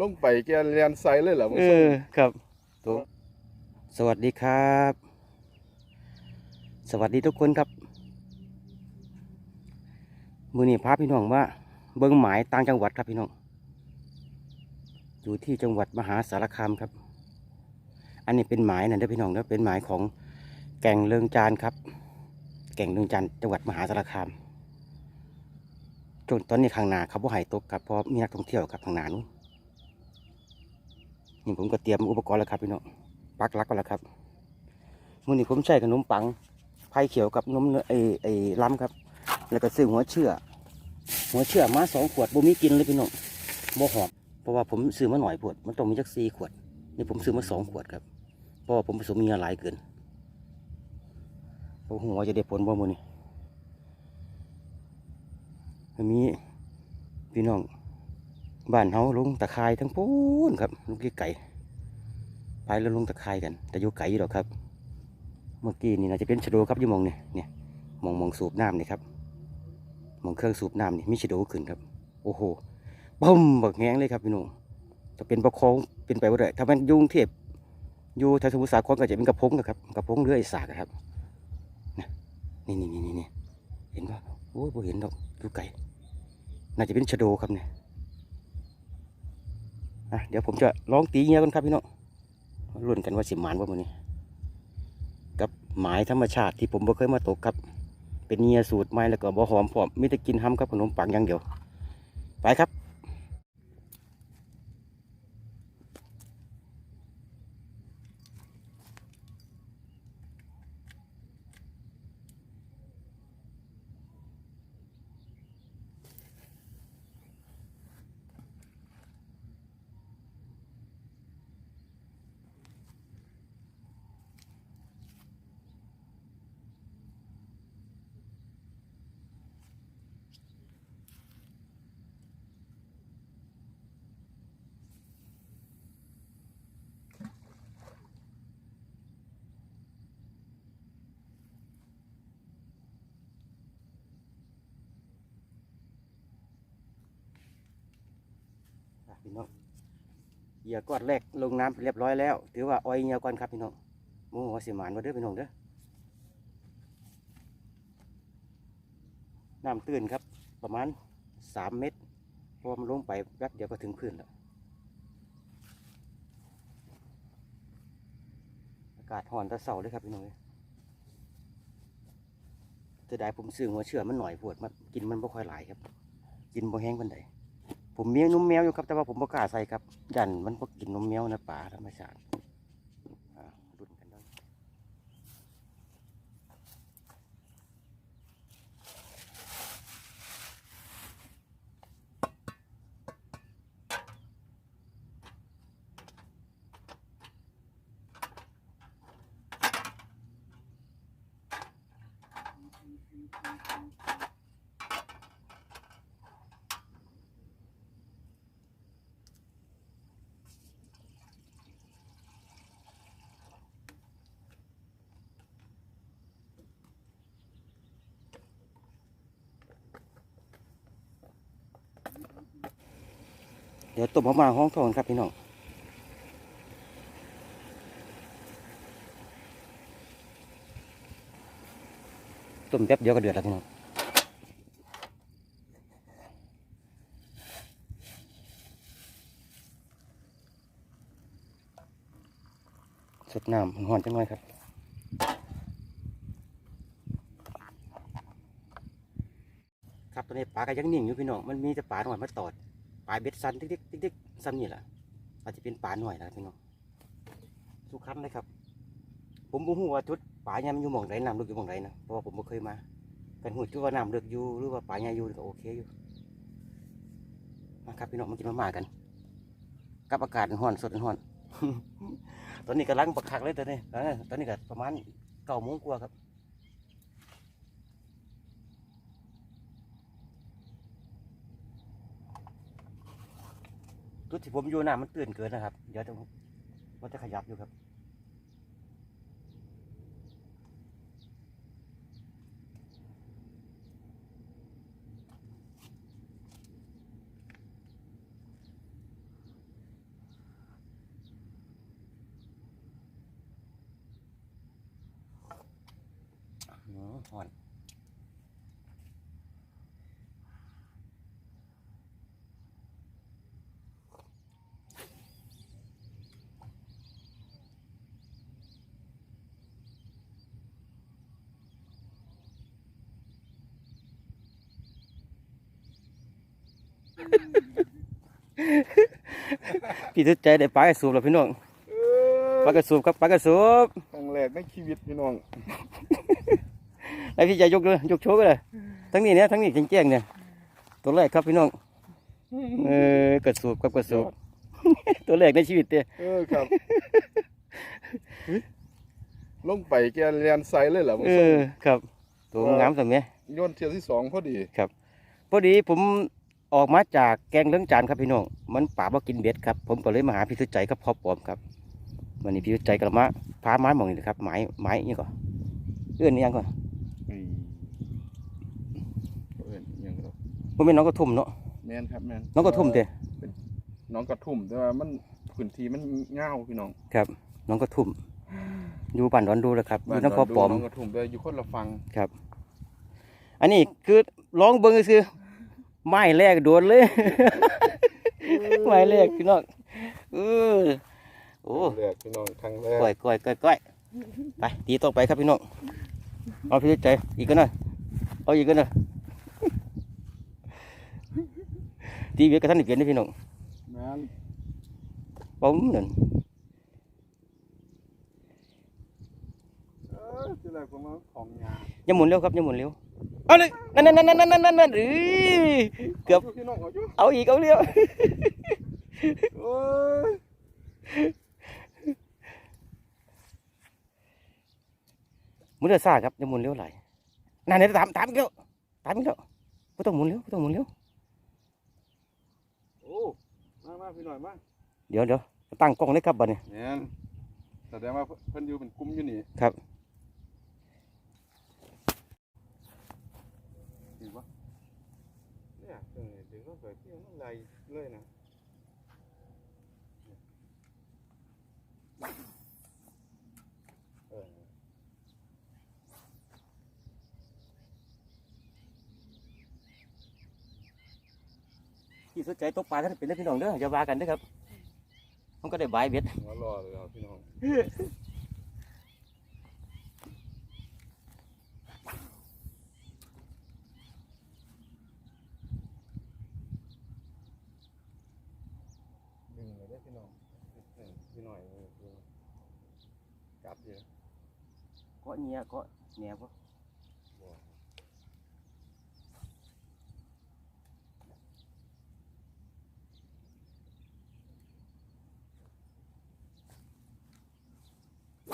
ลงไปแกเรียนไซเลยเหรอมึงเออครับตัวสวัสดีครับ สวัสดีทุกคนครับ มือนี้พาพี่น้องว่าเบิ้งหมายต่างจังหวัดครับพี่น้อง อยู่ที่จังหวัดมหาสารคามครับ อันนี้เป็นหมายนะเด้อพี่น้องเด้อเป็นหมายของแก่งเลืองจานครับ แก่งเลืองจานจังหวัดมหาสารคาม จนตอนนี้ข้างหนาเขาบ่ใหายตกครับเพราะมีนักท่องเที่ยวครับข้างหนานู้นนี่ผมก็เตรียมอุปกรณ์แล้วครับพี่น้องปักลักก็แล้วครับมื่อนี้ผมใช้ขนมปังไผ่เขียวกับนมเนื้อไอ้ไอ้ล้ำครับ แล้วก็ซื้อหัวเชื่อ หัวเชื่อมาสองขวดบ่มีกินเลยพี่น้องบ่หอมเพราะว่าผมซื้อมาหน่อยขวดมันต้องมีจักสี่ขวด นี่ผมซื้อมาสองขวดครับเพราะว่าผมผสมมีหลายเกินโอ้โหว่าจะได้ผลบ่มื้อนี้ มันมีพี่น้องบ้านเฮาลงตะไคร้ทั้งปูนครับลูกไก่ไปแล้วลงตะไคร้กัน แต่อยู่ไก่อยู่หรอกครับ เมื่อกี้นี่น่าจะเป็นชะโดครับอยู่มองเนี่ยเนี่ยมองมองสูบน้ำนี่ครับมองเครื่องสูบน้ำนี่มีชะโดขึ้นครับ โอ้โหบึ้มบักแงงเลยครับพี่น้องจะเป็นประคองเป็นไปบ่าได้ถ้ามันยุ่งเทพอยู่แถวสมุทรสาครก็จะเป็นกระพงนะครับกระพงเรือไอสากอะครับนี่นี่นี่นี่เห็นปะโอ้ยบ่เห็นดอกดูไก่ น่าจะเป็นชะโดครับเนี่ยเดี๋ยวผมจะลองตีเงี้ยกันครับพี่น้องรุ่นกันว่าสิหมานว่ามันนี้ กับหมายธรรมชาติที่ผมบ่เคยมาตกครับ เป็นเงี้ยสูตรไม้แล้วก็บ่หอมผอมมีแต่กินห้ำครับขนมปังอย่างเดียว ไปครับ พี่น้องเหยื่อก้อนแรกลงน้ำไปเรียบร้อยแล้ว ถือว่าอ้อยเหยื่อก่อนครับพี่น้องโมว่าสิหมานมาเด้อพี่น้องเด้อน้ำตื้นครับ ประมาณสามเมตรพราะว่ามันลงไปแป๊บเดียวก็ถึงพื้นแล้วอากาศห่อนตะเสาเลยครับพี่น้องเจะได้ผมซื้อหัวเชื่อมันหน่อยปวดมันกินมันบ่ค่อยหลายครับ กินบ่แห้งปันใด ผมเมียนมแมวอยู่ครับ แต่ว่าผมประกล้าใส่ครับยันมันก็กินนมแมวนะป่าธรรมชาติอ่ารุ่นกันได้ เดี๋ยวต้มออกมาห้องทองครับพี่น้องต้มแป๊บเดียวก็เดือดแล้วพี่น้องสดน้ำหอนจังหน่อยครับครับตอนนี้ปลาก็ยังนิ่งอยู่พี่น้องมันมีแต่ปลาหน่อยมาตอด ปลายเบ็ดสันติ๊กติ๊กติ๊กติ๊กซ้ำนี่แหละอาจจะเป็นปลาหน่อยนะพี่น้องสุขันเลยครับ ผมบ่ฮู้ว่าจุดปลาเนี่ยมันอยู่หม่องไหนน้ำลึกอยู่หม่องไหนนะเพราะว่าผมบ่เคยมากันหูจุดว่าน้ำลึกอยู่หรือว่าปลาเนี่ยอยู่ก็โอเคอยู่มาครับพี่น้องมากินมาม่ากัน กับอากาศร้อนสดร้อน ตอนนี้กำลังบักคักเลยตอนนี้ตอนนี้ก็ประมาณเก้าโมงกว่าครับุดที่ผมอยู่น่ะมันตื่นเกินนะครับ เดี๋ยวจะมันจะขยับอยู่ครับ หอน พี่ทุกใจได้ปลากระสูบแล้วพี่น้องเอปลากระสูบครับปลากระสูบครั้งแรกในชีวิตพี่น้องไอพี่จะยกเลยยกโชว์กันเลยทั้งนี้เนี่ยทั้งนี้แจ้งๆเนี่ยตัวแรกครับพี่น้องเออกระสูบครับกระสูบตัวแรกในชีวิตเต้เออครับเฮ้ยลงไปแกเรียนไซเลยเหรอเออครับ ตัวงามสัมเนี้ยโยนเทียที่สองพอดีพอดีผม ออกมาจากแกงเลื้องจานครับพี่น้อง มันป่าบ่กินเบ็ดครับ ผมก็เลยมาหาพี่ทุกใจครับพอปอมครับวันนี้พี่ทุกใจก็มาพาไม้หมองนี่นะครับไม้ไม้นี่ก่อนเอื้อนนี่ยังก่อนไอ้เอิ้นอิหยังครับผมเป็นน้องกระทุ่มเนาะแมนครับแมนน้องกระทุ่มเต้น้องกระทุ่มแต่ว่ามันพื้นที่มันเงาวพี่น้อง ครับ น้องกระทุ่ม อยู่บ้านดอนดูเลยครับอยู่น้ำพอปอมน้องกระทุ่มแต่อยู่คนละฟังอันนี้คือลองเบิ้งคือ ไม้แรกโดนเลย ไม้แรกพี่น้องเออโอ้แรกพี่น้องครั้งแรกก้อยก้อยก้อยก้อยไปตีต่อไปครับพี่น้องเอาพี่ใจอีกกันหน่อยเอาอีกกันหน่อยตีเวียกระทันอีกเปลี่ยนนี่พี่น้องแมนผมนั่นเออที่แรกผมว่าของยาอย่าหมุนเร็วครับอย่าหมุนเร็ว เอาเลยนั่นนั่นนั่นนั่นนั่นนั่นนั่นเอ้ยเกือบพี่น้องเอาอยู่เอาอีกเอาเร็วโอ้ยหมุนเร็วซ่าครับอย่าหมุนเร็วไหลายนั่นเนี่ยตามตามอีกแล้วตามอีกแล้วไม่ต้องหมุนเร็วไม่ต้องหมุนเร็วโอ้มามาพี่หน่อยมาเดี๋ยวเดี๋ยวตั้งกล้องเลยครับบัดนี้แมนแสดงว่าเพิ่นอยู่เป็นกลุ่มอยู่นี่ครับ ดีปะเนี่ยตรงนี้ดึงเข้า ไปที่มันไหลเลยนะเออที่สนใจตกปลาท่านเป็นได้อพี่น้องเด้ออย่าว่ากันเด้อครับมันก็ได้บายเบ็ดหัวรอเลยครับพี่น้องดึงเลยได้อพี่น้องเออพี่หน่อยเออพี่ กลับเยอะเกาะเนี้ยเกาะแหนบบ่บ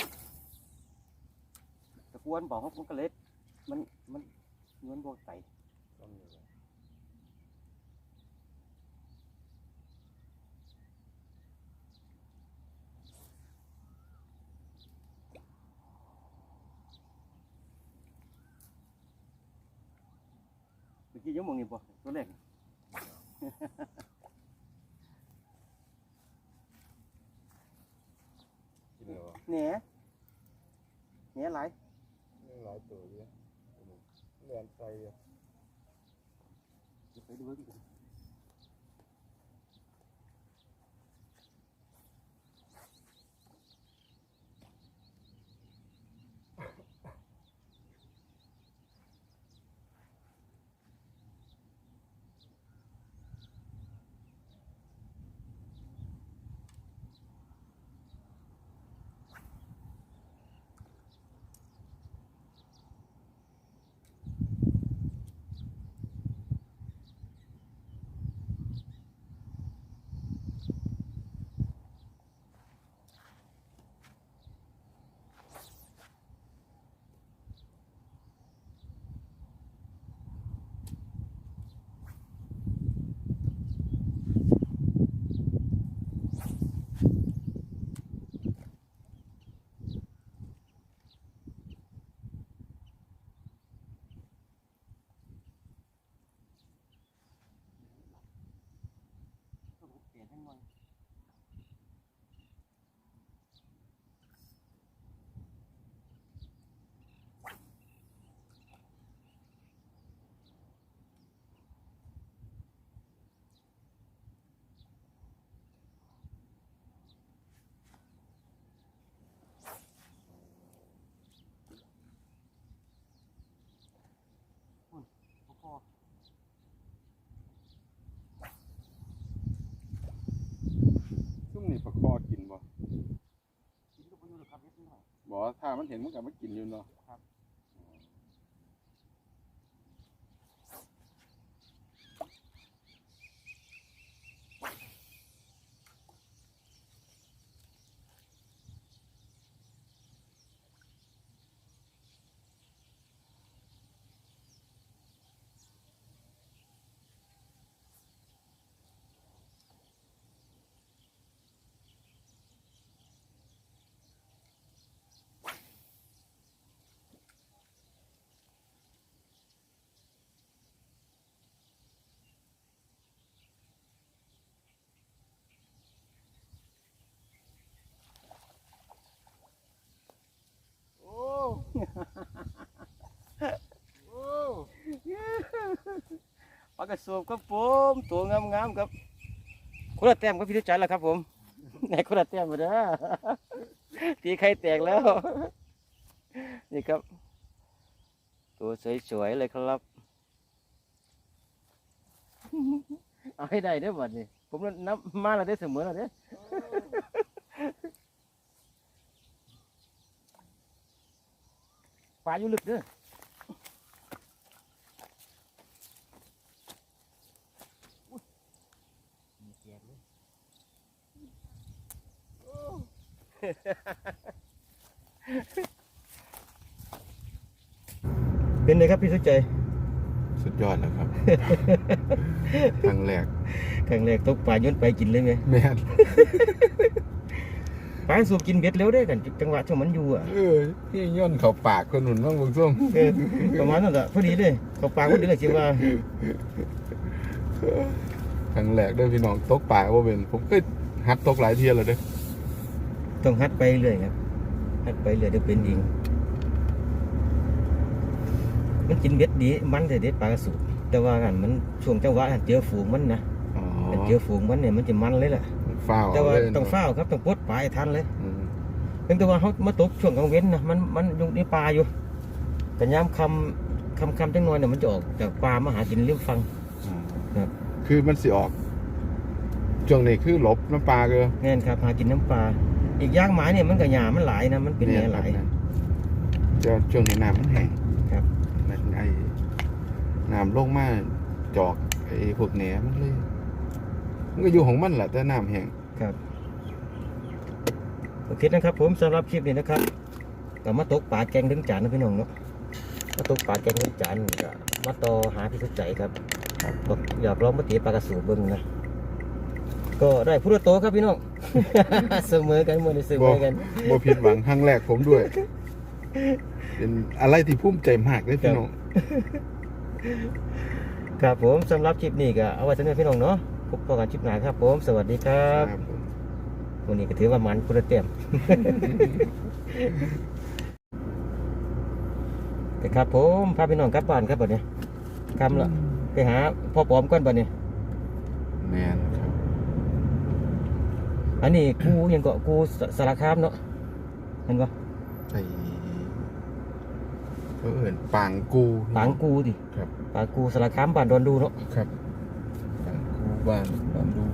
่ตะกวนบอกเขามันก็เล็ดมันมันเงินบ่ไก่ต้นอยู่เลย เมื่อกี้ยังมองนี่บ่ตัวแรกกินเลยวะแหนแหนหลายนี่หลายตัวเยอะเรียนไฟอะเดี๋ยวไปดูกัน เบอกถ้ามันเห็นมันก็มากินอยู่เนาะากระสูบครับผมตัวงามๆครับคนละแต้มก็พี่ทุกใจแล้วครับ ผมไหนคนละแต้มมาเด้อตีไข่แตกแล้ว นี่ครับ ตัวสวยๆเลยครับเอาให้ได้เด้อบัดนี้ผมนับมาแล้วได้เสมอแล้วเด้อปลาอยู่ลึกเด้อ เป็นไงครับพี่สุใจ สุดยอดแล้วครับ ครั้งแรกครั้งแรกตกปลาย้อนไปกินเลยไหมแม่นปลาสูบกินเบ็ดเร็วได้อกันจังหวะช่วงมันอยู่อะเออพี่ย่นเขาปากคนหนุนบ้างบุญส้มเออประมาณนั้นแหละพอดีเลยเขาปลาพอดีเลยคิดว่าครั้งแรกเด้อพี่น้องตกปลาว่าเป็นผมเคยหัดตกหลายเที่ยแล้วเด้อ ต้องฮัดไปเรื่อยครับฮัดไปเรื่อยเดี๋ยวเป็นเองมันกินเบ็ดดี มันแต่เด็ดปลากระสูบแต่ว่ากันมันช่วงจังหวะเจอฝูงมันนะอ๋อมันเจอฝูงมันเนี่ยมันจะมันเลยแหละฝ้าวแต่ว่าเลยต้องเฝ้าวครับต้องปลดปลายทันเลยอืมเพียงแต่ว่าเขามาตกช่วงกลางเว้นนะมันมันอยู่ในป่าอยู่แต่ยามคำคำคำจังน้อยเนี่ยมันจะออกจากป่ามาหากินริมฟังครับ คือมันสิออกช่วงนี้คือหลบน้ำปลาเกอแน่นครับหากินน้ำปลา อีกอย่างหมายเนี่ยมันก็หยามันหลายนะมันเป็นแหน่หลายเจ้าช่วงนี้น้ำมันแห้งครับ มันไอ้น้ำลงมาจอกไอ้พวกแหนมันเลย มันก็อยู่ของมันแหละแต่น้ำแห้งครับโอเคนะครับ ผมสำหรับคลิปนี้นะครับก็มาตกปลาแกงถึงจานนะพี่น้องเนาะมาตกปลาแกงถึงจานก็มาต่อหาพี่สุดใจครับบอกอยากลองมาตีปลากระสูบเบิ้งนะก็ได้พุทธโตครับพี่น้อง เสมอกันเมื่อนี้เสมอกัน บ่ผิดหวังครั้งแรกผมด้วย เป็นอะไรที่ภูมิใจมากเลยพี่น้อง ครับผมสำหรับคลิปนี้ก็เอาไว้สำหรับพี่น้องเนาะพบกันคลิปหน้าครับ ผม สวัสดีครับครับผมวันนี้ก็ถือว่ามันพุทธเต็มไปครับผมพาพี่น้องกลับบ้านครับบัดนี้คำละไปหาพ่อปอมก่อนบัดนี้แมนครับ อันนี้กูยังก็กูสสารคามเนาะเห็นปะไอ้เขาเอินปางกูปางกูดิครับปางกูสารคามบ้านดอนดูเนาะครับปางกูบ้านบ้านดู